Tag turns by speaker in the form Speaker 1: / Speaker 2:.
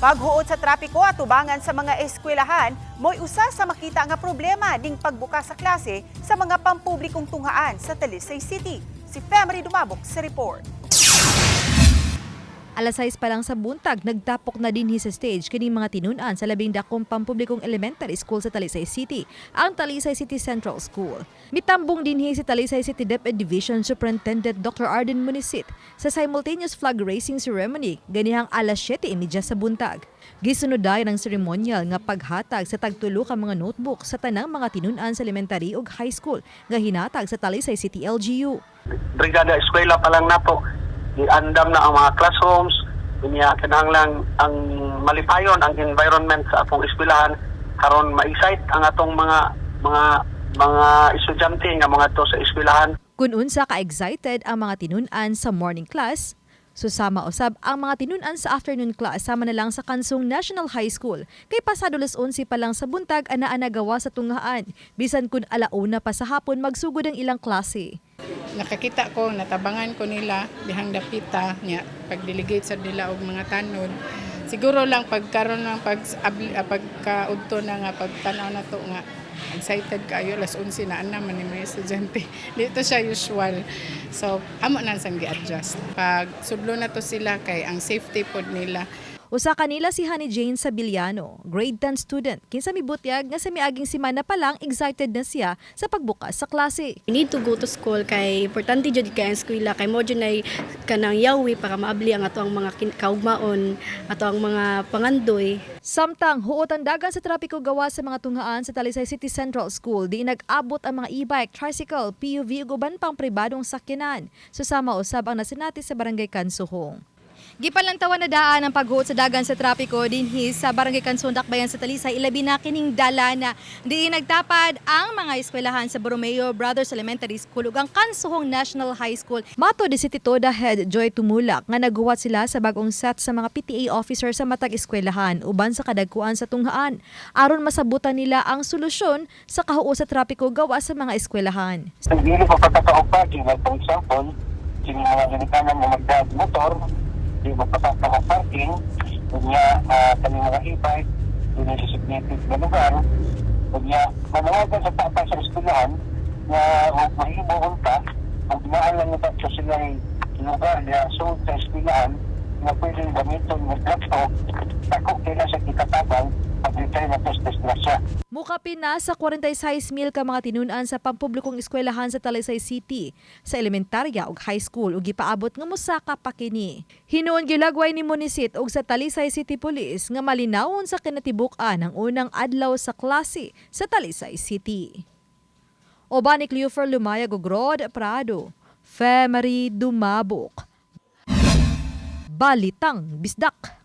Speaker 1: Paghuot sa trapiko at tubangan sa mga eskwelahan, mo'y usa sa makita nga problema ding pagbukas sa klase sa mga pampublikong tunghaan sa Talisay City. Si Femery Dumabok sa report.
Speaker 2: Alas 6 pa lang sa buntag, nagtapok na din sa stage kining mga tinunan sa labing dakong pampublikong elementary school sa Talisay City, ang Talisay City Central School. Mitambong din si Talisay City DepEd Division Superintendent Dr. Arden Munisit sa simultaneous flag raising ceremony ganihang alas 7.30 sa buntag. Gisunod dayon ang ceremonial nga paghatag sa tagtulo ka mga notebook sa tanang mga tinunan sa elementary ug high school nga hinatag sa Talisay City LGU.
Speaker 3: brigada eskwela pa lang nato giandam na ang mga classrooms niya kinahanglan ang malipayon ang environment sa atong eskwelahan karon ma-excite ang atong mga mga mga estudyante nga mga to sa eskwelahan
Speaker 2: Kung unsa ka-excited ang mga tinunan sa morning class, susama usab ang mga tinunan sa afternoon class sama na lang sa Kansong National High School. Kay pasado las 11 pa lang sa buntag ana nagawa sa tunghaan. Bisan kun alauna pa sa hapon magsugod ang ilang klase.
Speaker 4: Nakakita ko, natabangan ko nila dihang dapita niya pag-delegate sa nila og mga tanod. Siguro lang pagkaroon ng pag ah, pagkaudto na nga pagtanaw na to nga excited kayo las 11 na ana man ni mga estudyante. Dito siya usual. So amo na sang gi-adjust. Pag sublo na to sila kay ang safety pod nila
Speaker 2: Usa kanila si Honey Jane Sabiliano, grade 10 student. Kinsa mibutyag nga sa miaging simana pa lang excited na siya sa pagbukas sa klase.
Speaker 5: We need to go to school kay importante jud kay ang eskwela kay mo nay kanang yawi para maabli ang ato ang mga kaugmaon ato ang mga pangandoy
Speaker 2: Samtang huotan dagan sa trapiko gawa sa mga tunghaan sa Talisay City Central School di nag-abot ang mga e-bike, tricycle, PUV ug uban pang pribadong sakyanan. Susama usab ang nasinati sa Barangay Kansuhong. Gipalantawan na daan ang paghuot sa dagan sa trapiko dinhi sa Barangay Kansundak Bayan sa Talisay ilabi na kining dala na di nagtapad ang mga eskwelahan sa Borromeo Brothers Elementary School ug ang Kansuhong National High School. Mato di si Titoda Head Joy Tumulak nga naghuwat sila sa bagong set sa mga PTA officer sa matag eskwelahan uban sa kadagkuan sa tunghaan aron masabutan nila ang solusyon sa kahuo sa trapiko gawa sa mga eskwelahan.
Speaker 6: Hindi ko patataog pa, kung for example, mga ginikanan mo magdad motor, di magpasaka ka parking, kung nga uh, kami mga e-bike, kung sa significant na lugar, kung nga manawagan sa tata sa eskwelahan, na huwag mahimuhon ka, kung ginaan lang ito sa sila lugar na so sa eskwelahan, na pwedeng gamiton ng laptop, ako kailan sa kitatabang, pag-retire na disgrasya.
Speaker 2: Mukapin na sa 46 mil ka mga tinunan sa pampublikong eskwelahan sa Talisay City, sa elementarya ug high school ug gipaabot nga mosaka pa kini. Hinuon gilagway ni Munisit ug sa Talisay City Police nga malinawon sa kinatibuk-an ang unang adlaw sa klase sa Talisay City. Oba ni Cleofer Lumayag ug Rod Prado, Femery Dumabok. Balitang Bisdak.